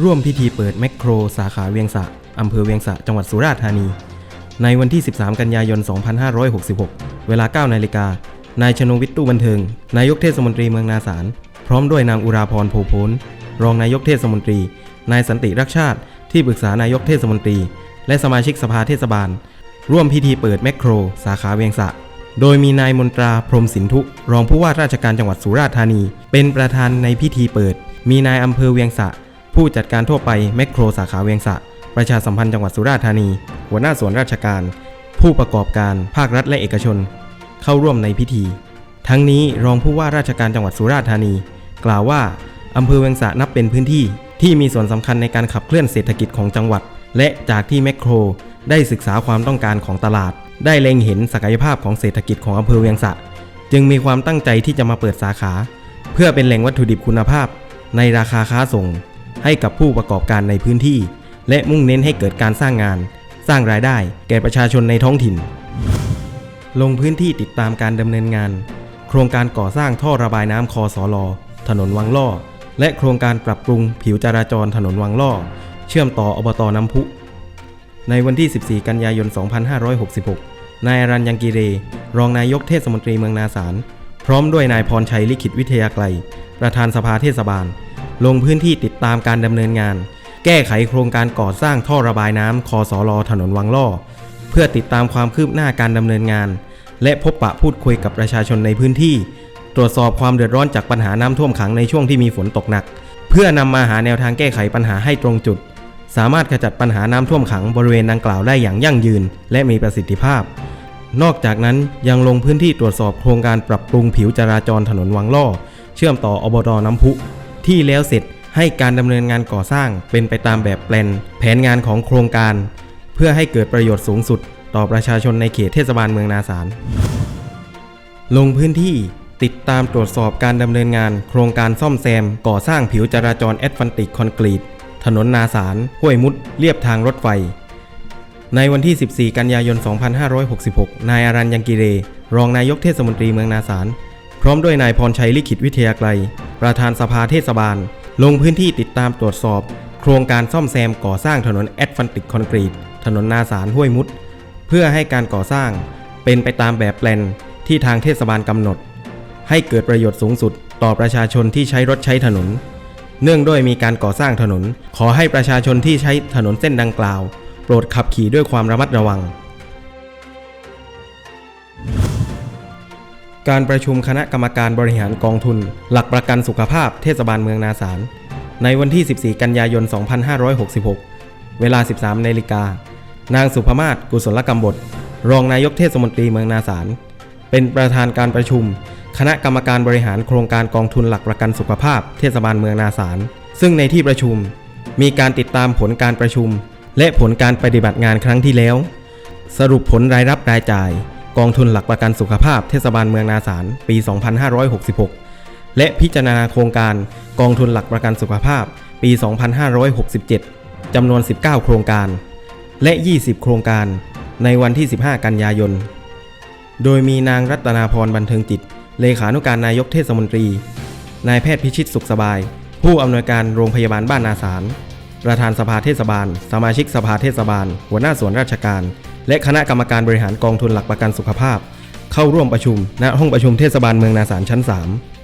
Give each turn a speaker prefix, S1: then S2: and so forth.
S1: ร่วมพิธีเปิดแมคโคร สาขาเวียงสะอำเภอเวียงสะจังหวัดสุราษฎร์ธานี ในวันที่ 13 กันยายน 2566 เวลา 9 นาฬิกา นายชนงวิทย์ตู้บันเทิง นายกเทศมนตรีเมืองนาสาร พร้อมด้วยนางอุราพรโพพนรองนายกเทศมนตรี นายสันติรักชาติ ที่ปรึกษานายกเทศมนตรี และสมาชิกสภาเทศบาล ร่วมพิธีเปิดแมคโคร สาขาเวียงสะโดยมีนายมนตราพรหมสินทุ รองผู้ว่าราชการจังหวัดสุราษฎร์ธานี เป็นประธานในพิธีเปิด มีนายอำเภอเวียงสะ ผู้จัดการทั่วไปแมคโครสาขาเวียงสะ ประชาสัมพันธ์จังหวัดสุราษฎร์ธานี หัวหน้าส่วนราชการ ผู้ประกอบการภาครัฐและเอกชน เข้าร่วมในพิธี ทั้งนี้รองผู้ว่าราชการจังหวัดสุราษฎร์ธานี กล่าวว่าอำเภอเวียงสะนับเป็นพื้นที่ที่มีส่วนสำคัญในการขับเคลื่อนเศรษฐกิจของจังหวัด และจากที่แมคโครได้ศึกษาความต้องการของตลาด ได้เล็งเห็นศักยภาพของเศรษฐกิจของอำเภอเวียงสะ จึงมีความตั้งใจที่จะมาเปิดสาขา เพื่อเป็นแหล่งวัตถุดิบคุณภาพ ในราคาค้าส่ง ให้กับผู้ประกอบการในพื้นที่ และมุ่งเน้นให้เกิดการสร้างงาน สร้างรายได้แก่ประชาชนในท้องถิ่น ลงพื้นที่ติดตามการดำเนินงาน โครงการก่อสร้างท่อระบายน้ำคอสอลอถนนวังล่อ และโครงการปรับปรุงผิวจราจรถนนวังล่อ เชื่อมต่ออบตน้ำพุ ในวันที่ 14 กันยายน 2566 นายรัญยังกีเร รองนายกเทศมนตรีเมืองนาสาร พร้อมด้วยนายพรชัยลิขิตวิทยาไกลประธานสภาเทศบาล ลงพื้นที่ติดตามการดำเนินงาน แก้ไขโครงการก่อสร้างท่อระบายน้ำคอสอลอถนนวังล่อ เพื่อติดตามความคืบหน้าการดำเนินงาน และพบปะพูดคุยกับประชาชนในพื้นที่ ตรวจสอบความเดือดร้อนจากปัญหาน้ำท่วมขังในช่วงที่มีฝนตกหนัก เพื่อนำมาหาแนวทางแก้ไขปัญหาให้ตรงจุด สามารถขจัดปัญหาน้ำท่วมขังบริเวณดังกล่าวได้อย่างยั่งยืน และมีประสิทธิภาพ นอกจากนั้นยังลงพื้นที่ตรวจสอบโครงการปรับปรุงผิวจราจรถนนวังล่อ เชื่อมต่ออบตน้ำพุ ที่แล้วเสร็จให้การดำเนินงานก่อสร้างเป็นไปตามแบบแปลน แผนงานของโครงการ เพื่อให้เกิดประโยชน์สูงสุด ต่อประชาชนในเขตเทศบาลเมืองนาสาร ลงพื้นที่ติดตามตรวจสอบการดำเนินงาน โครงการซ่อมแซม ก่อสร้างผิวจราจรแอดฟันติกคอนกรีต ถนนนาสารห้วยมุดเลียบทางรถไฟ ในวันที่ 14 กันยายน 2566 นายอารัญยังกิเร รองนายกเทศมนตรีเมืองนาสาร พร้อมด้วยนายพรชัยลิขิตวิทยาไกลประธานสภาเทศบาล ลงพื้นที่ติดตามตรวจสอบ โครงการซ่อมแซมก่อสร้างถนนแอดฟันติกคอนกรีต ถนนนาสารห้วยมุด เพื่อให้การก่อสร้าง เป็นไปตามแบบแปลนที่ทางเทศบาลกำหนด ให้เกิดประโยชน์สูงสุดต่อประชาชนที่ใช้รถใช้ถนน เนื่องด้วยมีการก่อสร้างถนน ขอให้ประชาชนที่ใช้ถนนเส้นดังกล่าว โปรดขับขี่ด้วยความระมัดระวัง การประชุมคณะกรรมการบริหารกองทุน หลักประกันสุขภาพเทศบาลเมืองนาสาร ในวันที่ 14 กันยายน 2566 เวลา 13นาฬิกานางสุภมาศกุศลกรรมบทรองนายกเทศมนตรีเมืองนาสารเป็นประธานการประชุม คณะกรรมการบริหารโครงการกองทุนหลักประกันสุขภาพเทศบาลเมืองนาสารซึ่งในที่ประชุม มีการติดตามผลการประชุม และผลการปฏิบัติงานครั้งที่แล้ว สรุปผลรายรับรายจ่าย กองทุนหลักประกันสุขภาพเทศบาลเมืองนาสารปี 2566 และพิจารณาโครงการกองทุนหลักประกันสุขภาพปี 2567 จำนวน 19 โครงการ และ 20 โครงการในวันที่ 15 กันยายน โดยมีนางรัตนาพรบันเทิงจิต เลขานุการนายกเทศมนตรี นายแพทย์พิชิตสุขสบาย ผู้อำนวยการโรงพยาบาลบ้านนาสารประธานสภาเทศบาล สมาชิกสภาเทศบาล หัวหน้าส่วนราชการ และคณะกรรมการบริหารกองทุนหลักประกันสุขภาพ เข้าร่วมประชุมณห้องประชุมเทศบาลเมืองนาสารชั้น 3